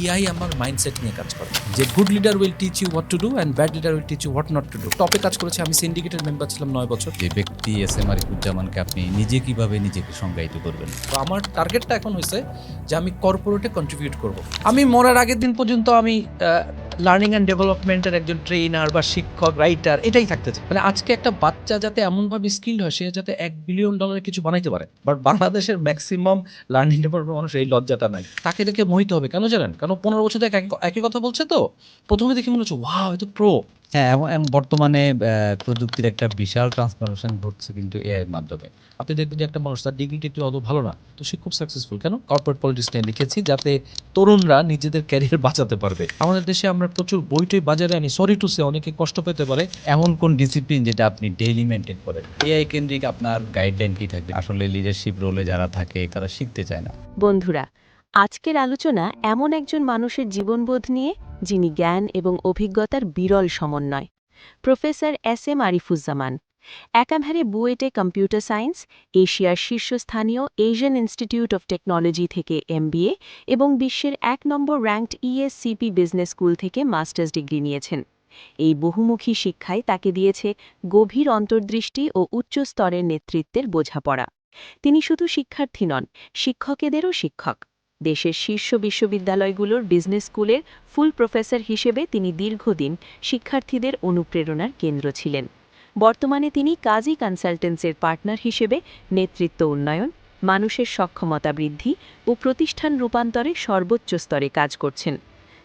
ইআই আমার মাইন্ডসেট নিয়ে কাজ করে। যে good leader will teach you what to do and bad leader will teach you what not to do টপে কাজ করেছে আমি সিন্ডিকেটের মেম্বার ছিলাম নয় বছর। যে ব্যক্তি এস এম আরিফুজ্জামানকে আপনি নিজে কীভাবে নিজেকে সংজ্ঞায়িত করবেন? তো আমার টার্গেটটা এখন হয়েছে যে আমি কর্পোরেটে কন্ট্রিবিউট করব। আমি মরার আগের দিন পর্যন্ত আমি লার্নিং অ্যান্ড ডেভেলপমেন্টের একজন ট্রেনার বা শিক্ষক রাইটার এটাই থাকতে চাই মানে আজকে একটা বাচ্চা যাতে এমনভাবে স্কিল হয়, সে যাতে এক বিলিয়ন ডলারের কিছু বানাইতে পারে। বাট বাংলাদেশের ম্যাক্সিমাম লার্নিং ডেভেলপমেন্ট মানুষ এই লজ্জাটা নাই। তাকে দেখে মোহিত হবে। কেন জানেন? কারণ পনেরো বছর থেকে একই- কথা বলছে তো? প্রথমে দেখে মনে হচ্ছে ওয়া হয়তো প্রো হ্যাঁ এবং বর্তমানে প্রযুক্তির একটা বিশাল ট্রান্সফরমেশন ঘটছে কিন্তু এআই এর মাধ্যমে। আপনি দেখবেন যে একটা মানুষ তার ডিগ্রিটি একটু অত ভালো না, তো সে খুব সাকসেসফুল কেন? কর্পোরেট পলিটিক্স নিয়ে লিখেছি যাতে তরুণরা নিজেদের ক্যারিয়ার বাঁচাতে পারবে। আমাদের দেশে আমরা প্রচুর বইটই বাজারে আনি সরি টু সে অনেকে কষ্ট পেতে পারে। এমন কোন ডিসিপ্লিন যেটা আপনি ডেইলি মেনটেন করেন? এআই কেন্দ্রিক আপনার গাইডলাইন কি থাকবে? আসলে লিডারশিপ রোলে যারা থাকে, তারা শিখতে চায় না। বন্ধুরা, আজকের আলোচনা এমন একজন মানুষের জীবনবোধ নিয়ে যিনি জ্ঞান এবং অভিজ্ঞতার বিরল সমন্বয়। প্রফেসর এস এম আরিফুজ্জামান, একাধারে বুয়েটে কম্পিউটার সায়েন্স, এশিয়ার শীর্ষস্থানীয় এশিয়ান ইনস্টিটিউট অফ টেকনোলজি থেকে এমবিএ এবং বিশ্বের এক নম্বর র্যাঙ্কড ইএসসিপি বিজনেস স্কুল থেকে মাস্টার্স ডিগ্রি নিয়েছেন। এই বহুমুখী শিক্ষায় তাকে দিয়েছে গভীর অন্তর্দৃষ্টি ও উচ্চ স্তরের নেতৃত্বের বোঝাপড়া। তিনি শুধু শিক্ষার্থী নন, শিক্ষকেদেরও শিক্ষক। দেশের শীর্ষ বিশ্ববিদ্যালয়গুলোর বিজনেস স্কুলের ফুল প্রফেসর হিসেবে তিনি দীর্ঘদিন শিক্ষার্থীদের অনুপ্রেরণার কেন্দ্র ছিলেন। বর্তমানে তিনি কাজী কনসালটেন্সের পার্টনার হিসেবে নেতৃত্ব উন্নয়ন, মানুষের সক্ষমতা বৃদ্ধি ও প্রতিষ্ঠান রূপান্তরে সর্বোচ্চ স্তরে কাজ করছেন।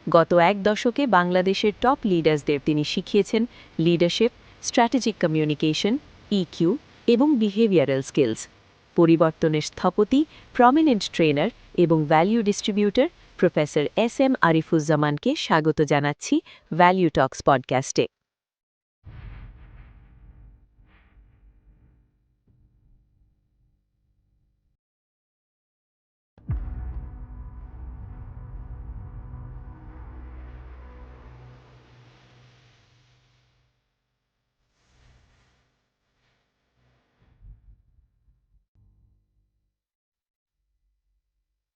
গত এক দশকে বাংলাদেশের টপ লিডার্সদের তিনি শিখিয়েছেন লিডারশিপ স্ট্র্যাটেজিক কমিউনিকেশন ইকিউ এবং বিহেভিয়ারাল স্কিলস পরিবর্তনের স্থপতি প্রমিনেন্ট ট্রেনার এবং value distributor professor S M আরিফুজ্জামানকে স্বাগত জানাচ্ছি ভ্যালিউ টক্স পডকাস্টে